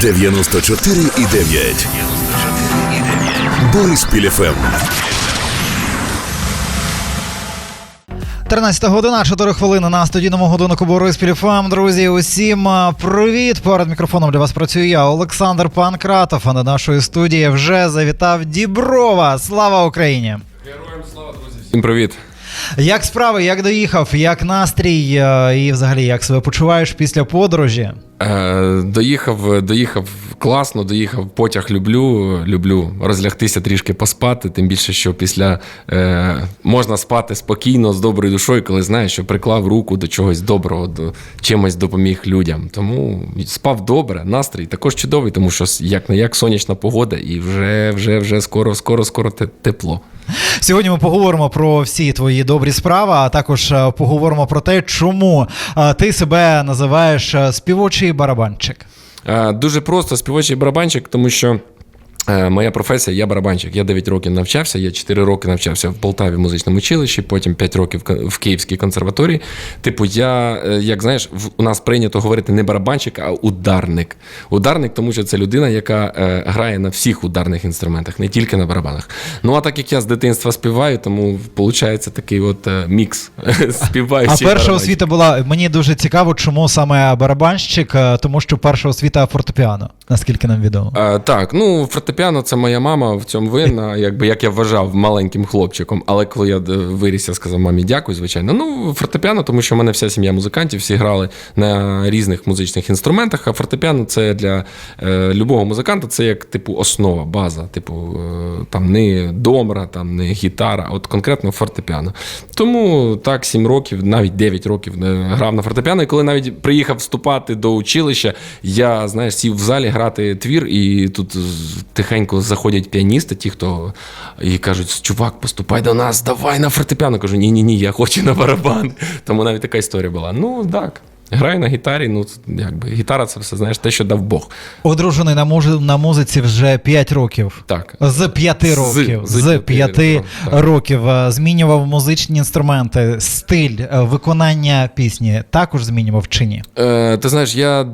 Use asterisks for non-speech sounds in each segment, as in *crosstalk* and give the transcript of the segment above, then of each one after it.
94,9. Бориспіль ФМ. 13 година, 4 хвилини на студійному годиннику Бориспіль ФМ. Друзі, усім привіт! Перед мікрофоном для вас працюю я, Олександр Панкратов. А на нашої студії вже завітав Діброва. Слава Україні! Всім привіт. Як справи, як доїхав, як настрій? Е, і взагалі як себе почуваєш після подорожі? Е, доїхав, доїхав класно, доїхав потяг люблю. Люблю розлягтися трішки поспати. Тим більше, що після е, можна спати спокійно, з доброю душою, коли знаєш, що приклав руку до чогось доброго, до чимось допоміг людям. Тому спав добре, настрій також чудовий, тому що як не як сонячна погода, і вже, вже, вже скоро, скоро, скоро те- тепло. Сьогодні ми поговоримо про всі твої добрі справи, а також е, поговоримо про те, чому е, ти себе називаєш е, співочий барабанчик. Е, Дуже просто співочий барабанчик, тому що. Е, Моя професія, я барабанщик. Я 9 років навчався, я 4 роки навчався в Полтаві музичному училищі, потім 5 років в Київській консерваторії. Типу, я, е, як знаєш, у нас прийнято говорити не барабанщик, а ударник. Ударник, тому що це людина, яка е, грає на всіх ударних інструментах, не тільки на барабанах. Ну а так як я з дитинства співаю, тому виходить такий от мікс *laughs* А перша освіта була мені дуже цікаво, чому саме барабанщик, тому що перша освіта фортепіано, наскільки нам відомо. А, так, ну фортепіано це моя мама в цьому винна, якби як я вважав маленьким хлопчиком. Але коли я е, виріс, я сказав мамі дякую, звичайно. Ну, фортепіано, тому що в мене вся сім'я музикантів, всі грали на різних музичних інструментах. А фортепіано це для е, любого музиканта, це як типу основа, база. Типу, е, там не домра, там не гітара, от конкретно фортепіано. Тому так, 7 років, навіть 9 років е, грав на фортепіано. І коли навіть приїхав вступати до училища, я знаєш, сів в залі грати твір, і тут тихенько заходять піаністи, ті, хто і кажуть: чувак, поступай до нас, давай на фортепіано. Кажу, ні, ні, я хочу на барабан. *laughs* Тому навіть така історія була. Ну так. Граю на гітарі, ну якби гітара це все знаєш, те, що дав Бог. Одружений на, муж... на музиці вже 5 років. Так. З 5 років. з З п'яти 5 років, років. Е, Змінював музичні інструменти, стиль, е, виконання пісні також змінював чи ні? Е, ти знаєш, я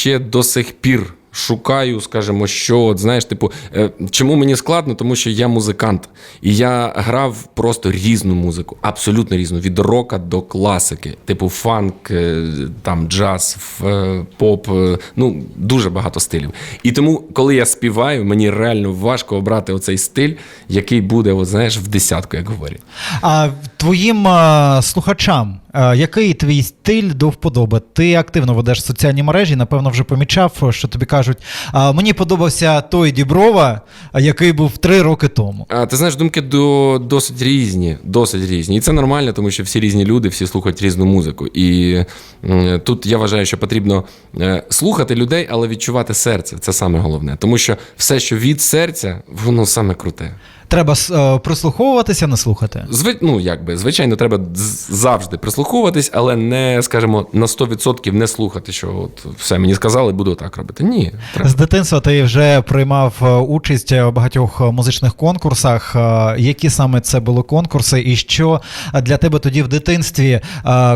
ще до сих пір шукаю, скажімо, що от, знаєш, типу, е, чому мені складно? Тому що я музикант, і я грав просто різну музику, абсолютно різну, від рока до класики, типу фанк, е, там джаз, е, поп, ну дуже багато стилів. І тому, коли я співаю, мені реально важко обрати оцей стиль, який буде, от, знаєш, в десятку, як говорять. А твоїм е, слухачам, е, який твій стиль до вподоби? Ти активно ведеш соціальні мережі, напевно, вже помічав, що тобі кажуть: а, мені подобався той Діброва, який був три роки тому. А, ти знаєш, думки до, досить різні, досить різні. І це нормально, тому що всі різні люди, всі слухають різну музику. І м, тут я вважаю, що потрібно е, слухати людей, але відчувати серце. Це саме головне. Тому що все, що від серця, воно саме круте. Треба е, прислуховуватися, не слухати. Зви, ну, якби, звичайно, треба завжди прислуховуватись, але не, скажімо, на 100% не слухати, що от все мені сказали, буду так робити. Ні, треба. З дитинства ти вже приймав е, участь у багатьох е, музичних конкурсах. Е, Які саме це були конкурси, і що для тебе тоді в дитинстві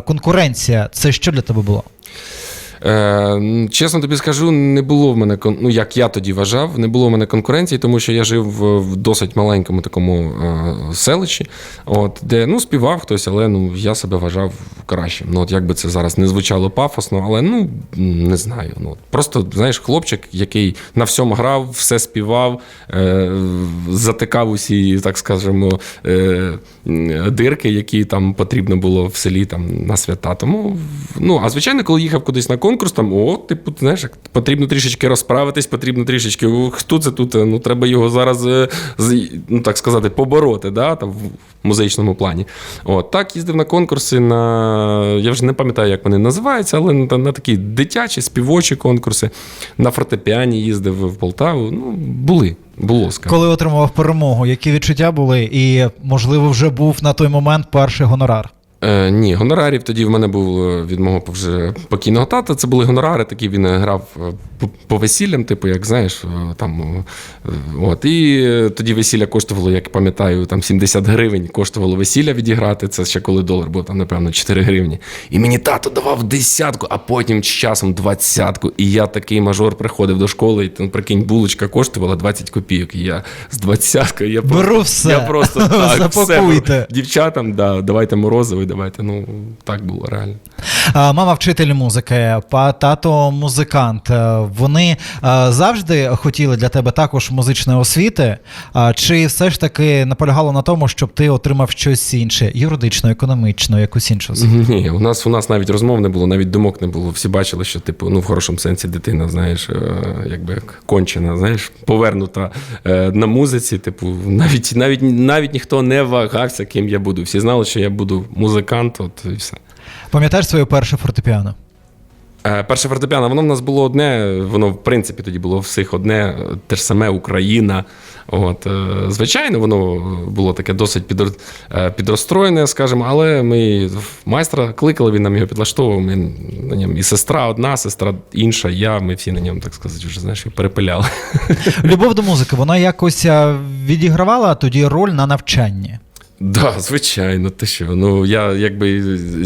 конкуренція? Це що для тебе було? Е, чесно тобі скажу, не було в мене ну як я тоді вважав, не було в мене конкуренції, тому що я жив в, досить маленькому такому е, селищі, от де ну співав хтось, але ну я себе вважав кращим. Ну от як би це зараз не звучало пафосно, але ну не знаю. Ну просто знаєш, хлопчик, який на всьому грав, все співав, е, затикав усі, так скажемо, е, дирки, які там потрібно було в селі там на свята. Тому ну а звичайно, коли їхав кудись на конкурс, там о, типу, знаєш, потрібно трішечки розправитись, потрібно трішечки. Хто це тут? Ну треба його зараз, е, ну так сказати, побороти, да, там в музичному плані. От так їздив на конкурси на я вже не пам'ятаю, як вони називаються, але на, на такі дитячі, співочі конкурси. На фортепіані їздив в Полтаву. Ну, були, було скажімо. Коли отримував перемогу, які відчуття були, і можливо вже був на той момент перший гонорар? Е, ні, гонорарів тоді в мене був е, від мого вже покійного тата. Це були гонорари, такі він грав е, по, весіллям, типу, як знаєш, е, там. е, От. І е, тоді весілля коштувало, як пам'ятаю, там 70 гривень коштувало весілля відіграти. Це ще коли долар був, там, напевно, 4 гривні. І мені тато давав десятку, а потім з часом двадцятку. І я такий мажор приходив до школи, і там, прикинь, булочка коштувала 20 копійок. І я з двадцяткою я Беру просто, все. Я просто так, *laughs* все дівчатам, да, давайте морозиво, давайте. Ну так було реально. Мама вчитель музики, тато музикант. Е, Вони е, завжди хотіли для тебе також музичної освіти, чи все ж таки наполягало на тому, щоб ти отримав щось інше, юридично, економічно, якусь іншу освіту? Ні, у нас у нас навіть розмов не було, навіть думок не було. Всі бачили, що типу, ну в хорошому сенсі дитина, знаєш, е, якби кончена, знаєш, повернута е, на музиці. Типу, навіть навіть навіть ніхто не вагався, ким я буду. Всі знали, що я буду музикант, от і все. Пам'ятаєш своє перше фортепіано? Е, Перше фортепіано, воно в нас було одне, воно в принципі тоді було всіх одне, те ж саме Україна. От, е, звичайно, воно було таке досить підро- е, підрозстроєне, скажімо, але ми майстра кликали, він нам його підлаштовував. Ми на ньому і сестра одна, сестра інша, я, ми всі на ньому, так сказати, вже знаєш, перепиляли. Любов до музики, вона якось е, відігравала тоді роль на навчанні. Да, звичайно, ти що. Ну я якби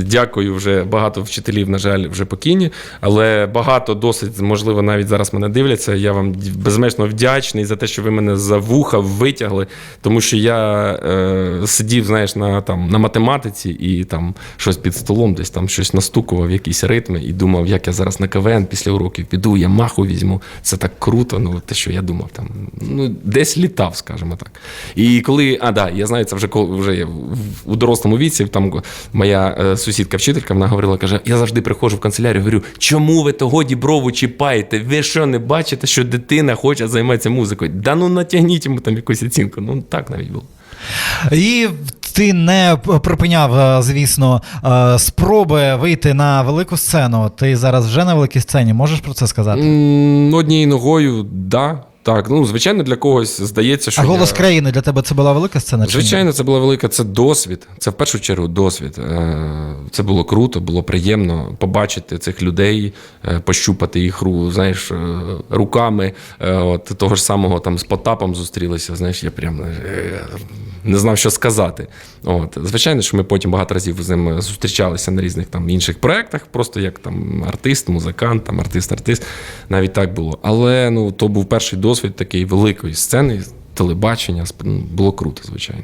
дякую вже багато вчителів, на жаль, вже покійні, але багато досить, можливо, навіть зараз мене дивляться. Я вам безмежно вдячний за те, що ви мене за вуха витягли, тому що я е, сидів, знаєш, на там на математиці і там щось під столом, десь там щось настукував, якісь ритми, і думав, як я зараз на КВН після уроків піду, я маху візьму. Це так круто. Ну, те, що я думав, там ну десь літав, скажімо так. І коли, а да, я знаю, це вже коли вже у дорослому віці. Там моя е, сусідка-вчителька вона говорила, каже: я завжди приходжу в канцелярію, говорю, чому ви того діброву чіпаєте? Ви що не бачите, що дитина хоче займатися музикою? Да ну натягніть йому там якусь оцінку. Ну так навіть було. І ти не припиняв, е, звісно, е, спроби вийти на велику сцену. Ти зараз вже на великій сцені. Можеш про це сказати? Однією ногою, да. Так, ну звичайно, для когось здається, що А голос я... країни для тебе це була велика сцена? Звичайно, це була велика, це досвід. Це в першу чергу досвід. Е, Це було круто, було приємно побачити цих людей, е, пощупати їх ру, знаєш, е, руками. От того ж самого там з Потапом зустрілися. Знаєш, я прям не знав, що сказати. От звичайно, що ми потім багато разів з ним зустрічалися на різних там інших проєктах, просто як там артист, музикант, там артист-артист. Навіть так було. Але ну то був перший досвід такої великої сцени. Телебачення ну, було круто, звичайно.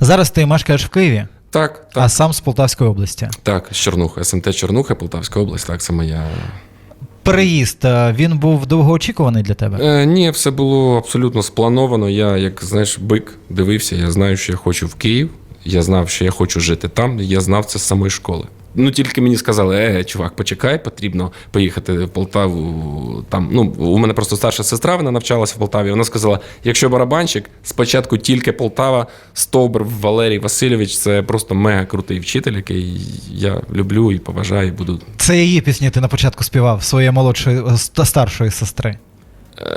Зараз ти мешкаєш в Києві, Так, так. а сам з Полтавської області. Так, з Чорнуха, СМТ Чорнуха, Полтавська область, так, це моя. Переїзд е, він був довгоочікуваний для тебе. Е, ні, все було абсолютно сплановано. Я, як знаєш, бик дивився, я знаю, що я хочу в Київ. Я знав, що я хочу жити там. Я знав це з самої школи. Ну тільки мені сказали, е, чувак, почекай, потрібно поїхати в Полтаву. Там ну у мене просто старша сестра, вона навчалася в Полтаві. Вона сказала: якщо барабанщик, спочатку тільки Полтава, Стовбр Валерій Васильович, це просто мега крутий вчитель, який я люблю і поважаю, і буду. Це її пісні ти на початку співав своєї молодшої ста- старшої сестри.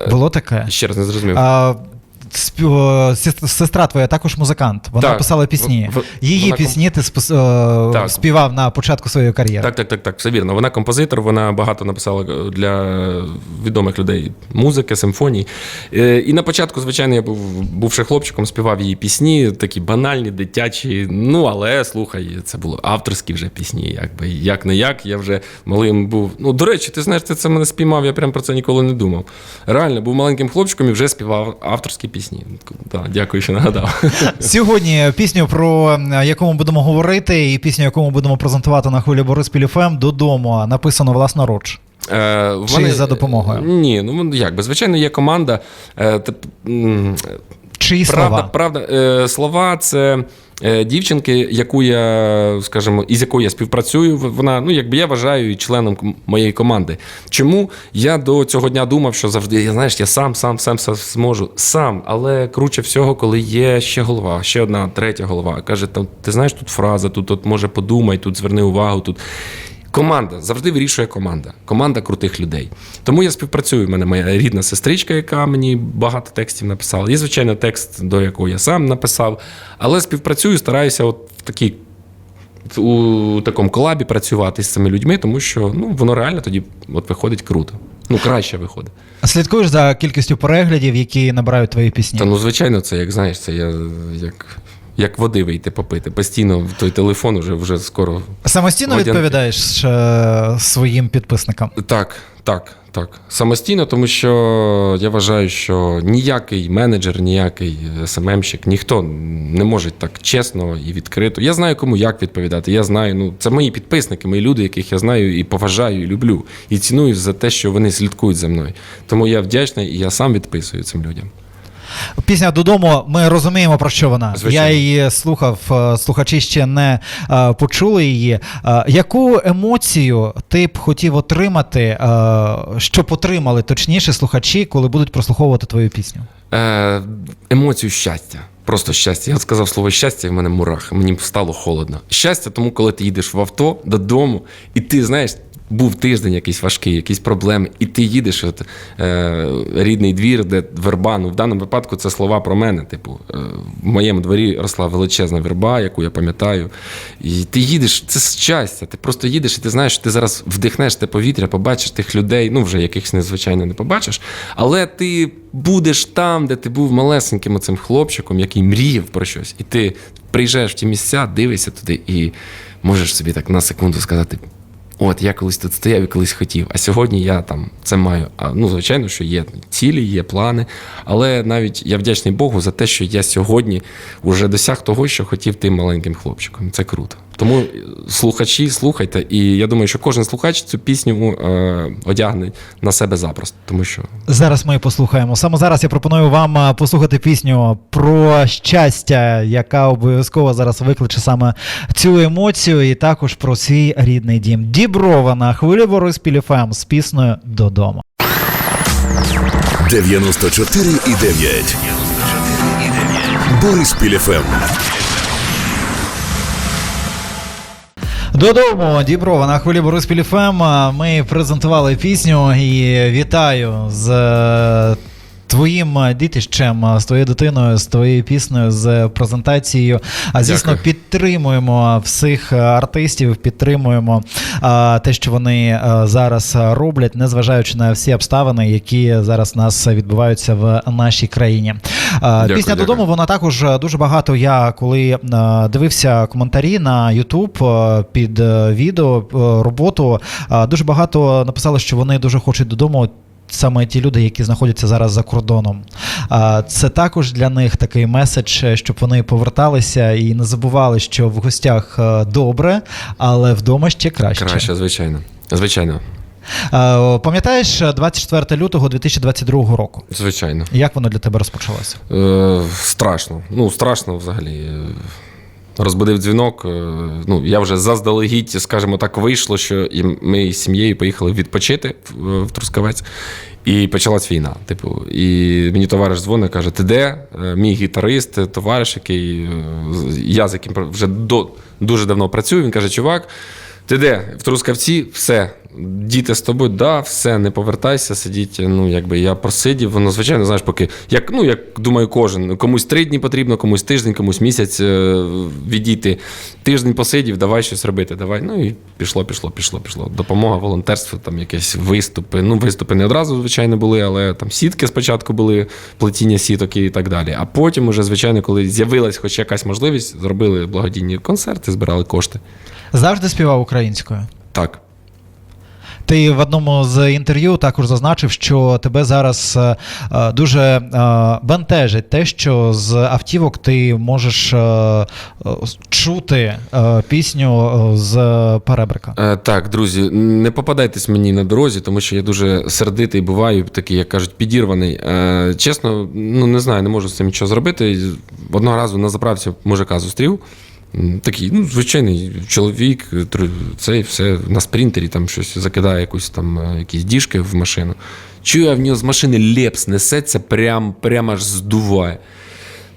Було таке? Ще раз не зрозумів. А, сестра твоя також музикант. Вона Так. писала пісні. В- в- Її вона пісні ти спос... Так. співав на початку своєї кар'єри. Так, так, так, так, все вірно. Вона композитор, вона багато написала для відомих людей музики, симфоній. Е, І на початку, звичайно, я був бувши хлопчиком, співав її пісні, такі банальні, дитячі. Ну, але слухай, це були авторські вже пісні. Якби як не як, я вже малим був. Ну, до речі, ти знаєш, ти це мене спіймав, я прям про це ніколи не думав. Реально, був маленьким хлопчиком і вже співав авторські пісні. Так, дякую, що нагадав. *laughs* Сьогодні пісню, про е, яку ми будемо говорити, і пісню, яку ми будемо презентувати на хвилі Бориспіль ФМ додому, написано власноруч. Е, Чи за допомогою? Ні, ну як би, звичайно, є команда. Е, тип- Чиї Правда, слова? правда, е, слова це е, дівчинки, яку я, скажімо, із якою я співпрацюю. Вона, ну якби я вважаю її членом моєї команди. Чому я до цього дня думав, що завжди я знаєш, я сам, сам, сам, сам зможу сам, але круче всього, коли є ще голова, ще одна третя голова. Каже, там ти знаєш, тут фраза, тут от може подумай, тут зверни увагу. Тут Команда завжди вирішує команда. Команда крутих людей. Тому я співпрацюю. У мене моя рідна сестричка, яка мені багато текстів написала. Є, звичайно, текст, до якого я сам написав. Але співпрацюю, стараюся от в такій у такому колабі працювати з цими людьми, тому що ну, воно реально тоді от виходить круто. Ну, краще виходить. А Слідкуєш за кількістю переглядів, які набирають твої пісні? Та ну, звичайно, це як знаєш, це я як, як води вийти попити. Постійно в той телефон вже, вже скоро. Самостійно Водянки. відповідаєш е, своїм підписникам? Так, так, так. Самостійно, тому що я вважаю, що ніякий менеджер, ніякий СММщик, ніхто не може так чесно і відкрито. Я знаю, кому як відповідати. Я знаю, ну це мої підписники, мої люди, яких я знаю і поважаю, і люблю, і ціную за те, що вони слідкують за мною. Тому я вдячний і я сам відписую цим людям. Пісня додому. Ми розуміємо про що вона. Звичайно. Я її слухав, е, слухачі ще не е, почули її. Е, Яку емоцію ти б хотів отримати, е, щоб отримали точніше слухачі, коли будуть прослуховувати твою пісню? Е, емоцію щастя. Просто щастя. Я сказав слово щастя, і в мене мурах. Мені стало холодно. Щастя, тому коли ти їдеш в авто додому, і ти знаєш. Був тиждень якийсь важкий, якісь проблеми, і ти їдеш, от, е, рідний двір, де верба. Ну, в даному випадку це слова про мене. Типу, е, в моєму дворі росла величезна верба, яку я пам'ятаю. І ти їдеш, це щастя. Ти просто їдеш, і ти знаєш, що ти зараз вдихнеш те повітря, побачиш тих людей, ну вже якихось незвичайно не побачиш. Але ти будеш там, де ти був малесеньким оцим хлопчиком, який мріяв про щось, і ти приїжджаєш в ті місця, дивишся туди і можеш собі так на секунду сказати. От, я колись тут стояв і колись хотів, а сьогодні я там це маю. А ну, звичайно, що є цілі, є плани. Але навіть я вдячний Богу за те, що я сьогодні вже досяг того, що хотів тим маленьким хлопчиком. Це круто. Тому е, слухачі, слухайте, і я думаю, що кожен слухач цю пісню е, одягне на себе запросто, тому що Зараз ми послухаємо. Саме зараз я пропоную вам послухати пісню про щастя, яка обов'язково зараз викличе саме цю емоцію, і також про свій рідний дім. Діброва на хвилі Бориспіль ФМ з піснею додому. 94,9. Бориспіль ФМ. Додому, Діброва на хвилі Бориспіль ФМ. Ми презентували пісню і вітаю з е, твоїм дітищем, з твоєю дитиною, з твоєю піснею, з презентацією. А звісно, Дякую. Підтримуємо всіх артистів, підтримуємо а, те, що вони а, зараз роблять, незважаючи на всі обставини, які зараз нас відбуваються в нашій країні. А, Дякую, Пісня дякую. додому вона також е, дуже багато. Я коли е, дивився коментарі на YouTube е, під е, відео е, роботу, е, дуже багато написали, що вони дуже хочуть додому. Саме ті люди, які знаходяться зараз за кордоном, це також для них такий меседж, е, щоб вони поверталися і не забували, що в гостях е, добре, але вдома ще краще. краще, звичайно. Звичайно, Е, Пам'ятаєш е, 24 лютого 2022 року? звичайно. Як воно для тебе розпочалося? Е, страшно. Ну, страшно взагалі. Розбудив дзвінок. е, Ну, я вже заздалегідь, скажімо так, вийшло, що ми з сім'єю поїхали відпочити в, в Трускавець. І почалась війна. Типу, і мені товариш дзвонить, каже: Ти де? Е, Мій гітарист, товариш, який е, я з яким вже до, дуже давно працюю. Він каже: Чувак, ти де? В Трускавці все. Діти з тобою, да, все, не повертайся, сидіть. Ну, якби я просидів, воно, звичайно, знаєш, поки, як, ну, як думаю, кожен. Комусь три дні потрібно, комусь тиждень, комусь місяць е, відійти. Тиждень посидів, давай щось робити. Давай. Ну і пішло, пішло, пішло, пішло. Допомога, волонтерство, там якісь виступи. Ну, виступи не одразу, звичайно, були, але там сітки спочатку були, плетіння сіток і так далі. А потім, уже, звичайно, коли з'явилась хоч якась можливість, зробили благодійні концерти, збирали кошти. Завжди співав українською. Так. Ти в одному з інтерв'ю також зазначив, що тебе зараз е, е, дуже е, бентежить те, що з автівок ти можеш чути пісню з перебрика. Так, друзі, не попадайтесь мені на дорозі, тому що я дуже сердитий буваю, такий, як кажуть, підірваний. Чесно, ну не знаю, не можу з цим нічого зробити. Одного разу на заправці мужика зустрів. Такий, ну, звичайний чоловік, цей все на спринтері там щось закидає якусь там е, якісь діжки в машину. Чую, я в нього з машини лепс несеться, прям, прям аж здуває.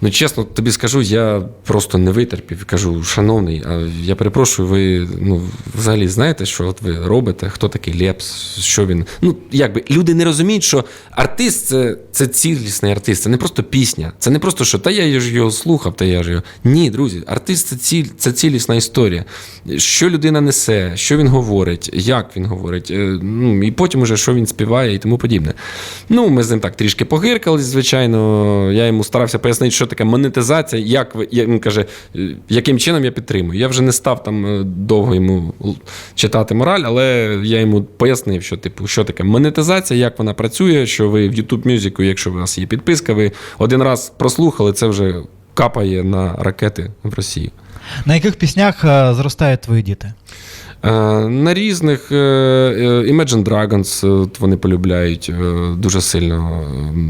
Ну, чесно, тобі скажу, я просто не витерпів кажу, шановний, а я перепрошую, ви ну, взагалі знаєте, що от ви робите, хто такий Лепс, що він. Ну, якби люди не розуміють, що артист це, це цілісний артист, це не просто пісня. Це не просто, що та я ж його слухав, та я ж його. Ні, друзі, артист це, ціль, це цілісна історія. Що людина несе, що він говорить, як він говорить, е, ну, і потім уже що він співає і тому подібне. Ну, ми з ним так трішки погиркались, звичайно. Я йому старався пояснити, що таке монетизація, як ви- він каже, яким чином я підтримую. Я вже не став там е, довго йому читати мораль, але я йому пояснив, що типу, що таке монетизація, як вона працює, що ви в YouTube Music, якщо у вас є підписка, ви один раз прослухали, це вже капає на ракети в Росію. На яких піснях е, зростають твої діти? Е, На різних е, е, Imagine Dragons вони полюбляють дуже сильно.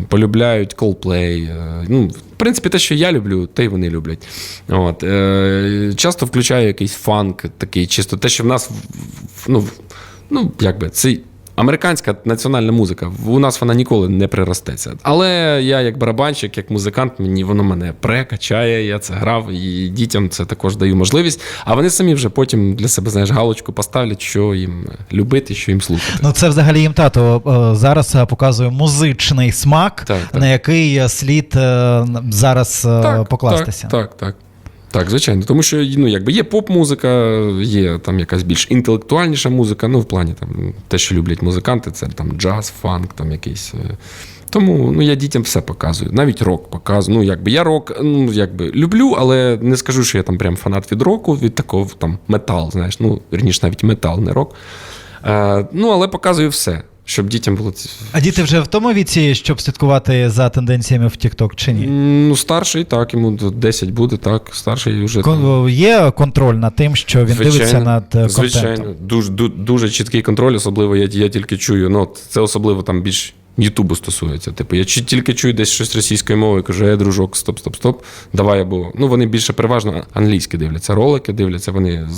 Полюбляють Coldplay. Ну, в принципі, те, що я люблю, те й вони люблять. От. Часто включаю якийсь фанк, такий, чисто те, що в нас ну, ну, якби, це американська національна музика. У нас вона ніколи не приростеться. Але я, як барабанщик, як музикант, мені воно мене прекачає, я це грав, і дітям це також даю можливість. А вони самі вже потім для себе знаєш галочку поставлять, що їм любити, що їм слухати. Ну, це взагалі їм тато е, зараз е, показує музичний смак, Так, так. на який е, слід зараз е, покластися. Так, так, так. Так, звичайно. Тому що ну, якби є поп-музика, є там якась більш інтелектуальніша музика, ну, в плані там, те, що люблять музиканти, це там джаз, фанк, там якийсь. е. Тому ну, я дітям все показую. Навіть рок показую. Ну, якби я рок ну, якби, люблю, але не скажу, що я там прям фанат від року, від такого там метал, знаєш, ну, вірніше, навіть метал, не рок. Е, ну, але показую все, щоб дітям було А діти вже в тому віці, щоб слідкувати за тенденціями в TikTok чи ні? Ну, старший, так, йому 10 буде, так. Старший вже. Кон- Є контроль над тим, що він дивиться над контентом? Звичайно, дуже, дуже, дуже чіткий контроль, особливо я, я тільки чую. Ну, це особливо там більш Ютубу стосується. Типу, я тільки чую десь щось російською мовою, кажу, е, дружок, стоп, стоп, стоп. Давай або. Ну, вони більше переважно англійські дивляться, ролики дивляться. Вони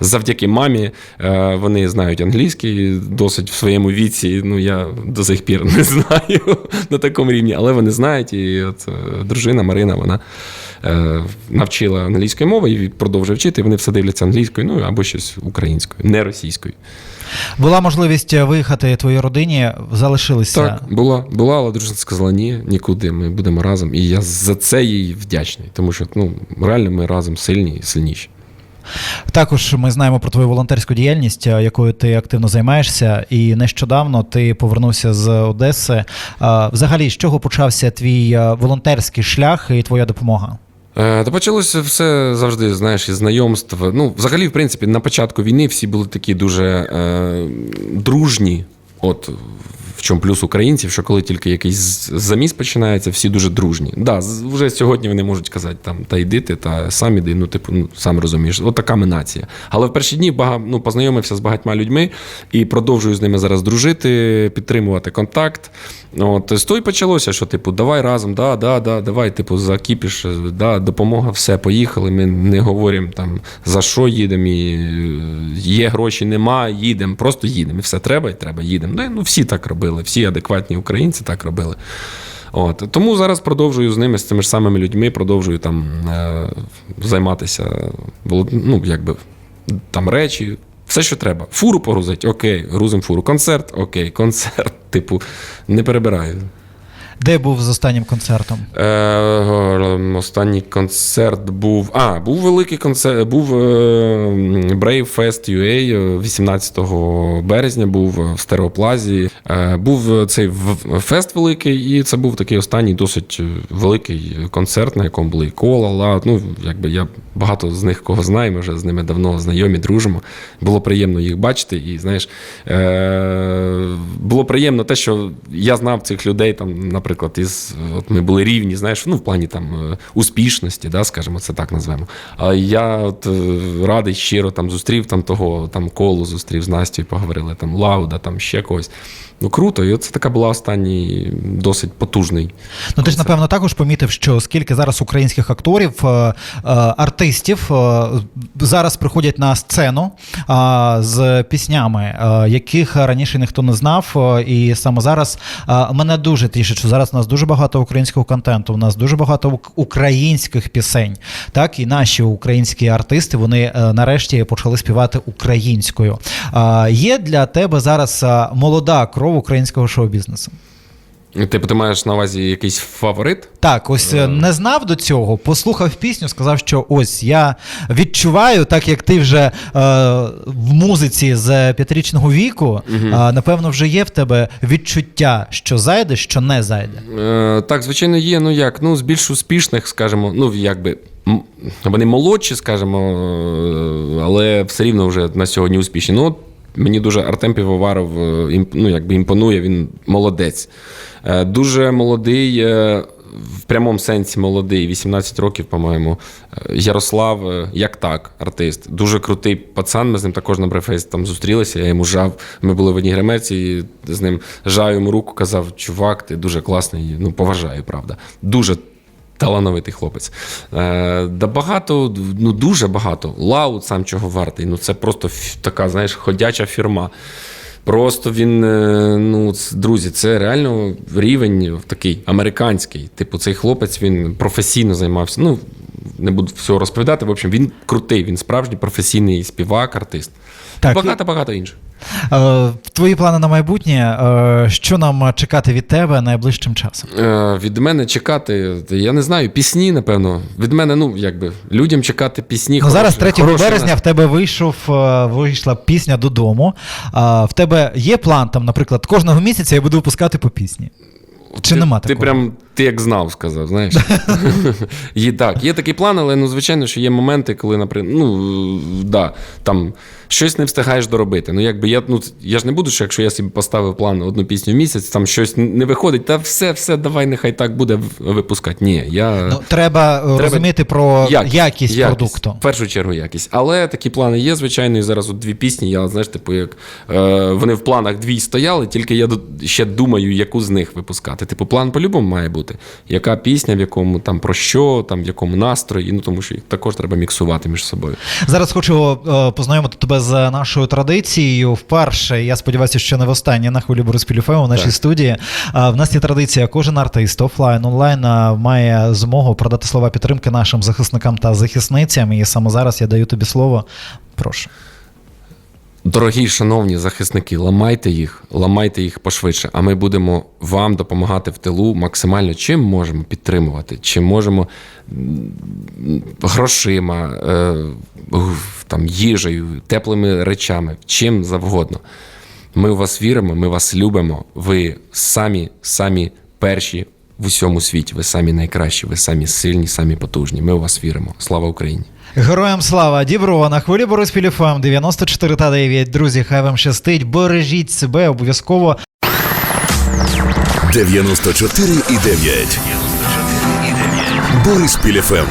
завдяки мамі е, вони знають англійський досить в своєму віці. Ну, я до сих пір не *laughs* знаю на такому рівні, але вони знають. І от е, дружина Марина, вона навчила англійської мови і продовжує вчити. і Вони все дивляться англійською, ну або щось українською, не російською. Була можливість е, виїхати твоїй родині, залишилися. Так, була, була, але дружина сказала ні, нікуди. Ми будемо разом. І я за це їй вдячний, тому що ну реально ми разом сильні і сильніші. Також ми знаємо про твою волонтерську діяльність, е, якою ти активно займаєшся, і нещодавно ти повернувся з Одеси. Взагалі, з чого почався твій е, волонтерський шлях і твоя допомога? Е, Та почалося все завжди, знаєш, із знайомств. Ну, взагалі, в принципі, на початку війни всі були такі дуже е, дружні. От чому плюс українців, що коли тільки якийсь заміс починається, всі дуже дружні. Да, вже сьогодні вони можуть казати там та йди ти, та сам іди, ну типу, ну сам розумієш. От така ми нація. Але в перші дні бага, ну, познайомився з багатьма людьми і продовжую з ними зараз дружити, підтримувати контакт. От з того й почалося, що типу, давай разом, да, да, да, давай, типу, закіпіш, да, допомога, все, поїхали. Ми не говоримо там за що їдемо, і е, є гроші, нема, їдемо, просто їдемо. І все треба, і треба, їдемо. Ну, ну всі так робили, всі адекватні українці так робили. От тому зараз продовжую з ними, з цими ж самими людьми, продовжую там е, займатися ну, якби там речі. Все, що треба. Фуру погрузить, окей, грузим фуру. Концерт, окей, концерт. Типу, не перебираю. Де був з останнім концертом? Е, останній концерт був. А, був великий концерт. Був е, Brave Fest UA е, 18 березня, був в стереоплазі. Е, був цей фест великий, і це був такий останній досить великий концерт, на якому були і кола, лад. Ну, якби я багато з них кого знаю, ми вже з ними давно знайомі, дружимо. Було приємно їх бачити. І знаєш, е, було приємно те, що я знав цих людей, там, наприклад, із от ми були рівні, знаєш, ну в плані там е, успішності, да, скажімо, це так назвемо. А я от е, радий щиро там зустрів там того там колу, зустрів з Настю, поговорили там Лауда, там ще когось. Ну круто, і це така була останній досить потужний. Ну, ти ж, напевно, також помітив, що скільки зараз українських акторів, е, е, артистів е, зараз приходять на сцену з піснями, яких раніше ніхто не знав. І саме зараз мене дуже тішить, що зараз у нас дуже багато українського контенту, у нас дуже багато українських пісень. Так, і наші українські артисти вони нарешті почали співати українською. Є для тебе зараз молода кров українського шоу-бізнесу? Типу, ти маєш на увазі якийсь фаворит? Так, ось е, не знав до цього, послухав пісню, сказав, що ось я відчуваю, так як ти вже е, в музиці з п'ятирічного віку, е, напевно, вже є в тебе відчуття, що зайде, що не зайде. Е, так, звичайно, є. Ну як, ну, з більш успішних, скажімо, ну якби. Вони молодші, скажімо, е, але все рівно вже на сьогодні успішні. Ну, мені дуже Артем Півоваров е, ну, якби імпонує, він молодець. Е, Дуже молодий, е, в прямому сенсі молодий, 18 років, по-моєму. Ярослав, як так, артист. Дуже крутий пацан. Ми з ним також на брефейс там зустрілися. Я йому жав. Ми були в одній гримерці, і з ним жав йому руку, казав: чувак, ти дуже класний. Ну, поважаю, правда. Дуже талановитий хлопець. Е, да багато, ну дуже багато. Лаут сам чого вартий. Ну це просто така, знаєш, ходяча фірма. Просто він, е, ну, друзі, це реально рівень такий американський. Типу, цей хлопець він професійно займався. Ну, не буду всього розповідати. В общем, він крутий, він справжній професійний співак, артист. Так, Багато-багато інших. Е, твої плани на майбутнє, е, що нам чекати від тебе найближчим часом? Е, від мене чекати, я не знаю, пісні, напевно. Від мене, ну, якби, людям чекати пісні. Ну, зараз, 3 хороші березня, в тебе вийшов, вийшла пісня додому. В тебе є план там, наприклад, кожного місяця я буду випускати по пісні. Чи ти, нема Ти прям ти як знав, сказав, знаєш. *laughs* є, так, є такий план, але ну, звичайно, що є моменти, коли, наприклад, ну, да, там щось не встигаєш доробити. Ну, якби я, ну, я ж не буду, що якщо я собі поставив план одну пісню в місяць, там щось не виходить, та все, все, давай, нехай так буде випускати. Ні, я. Ну, треба, е, розуміти про якість, продукту. В першу чергу якість. Але такі плани є, звичайно, і зараз от дві пісні. Я, знаєш, типу, як е, вони в планах дві стояли, тільки я ще думаю, яку з них випускати. Типу, план по-любому має бути. Яка пісня, в якому там про що, там в якому настрої, ну тому що їх також треба міксувати між собою. Зараз хочу е, познайомити тебе з нашою традицією. Вперше, я сподіваюся, що не в останнє на хвилі Бориспіль ФМ у нашій Так. студії. В нас є традиція, кожен артист офлайн, онлайн має змогу продати слова підтримки нашим захисникам та захисницям. І саме зараз я даю тобі слово. Прошу. Дорогі шановні захисники, ламайте їх, ламайте їх пошвидше. А ми будемо вам допомагати в тилу максимально чим можемо підтримувати, чим можемо грошима, е, там, їжею, теплими речами, чим завгодно. Ми в вас віримо, ми вас любимо. Ви самі, самі перші в усьому світі. Ви самі найкращі, ви самі сильні, самі потужні. Ми у вас віримо. Слава Україні! Героям слава! Діброва на хвилі Бориспіль ФМ 94 та 9. Друзі, хай вам щастить. Бережіть себе обов'язково. 94 і 9. Борис Піліфем.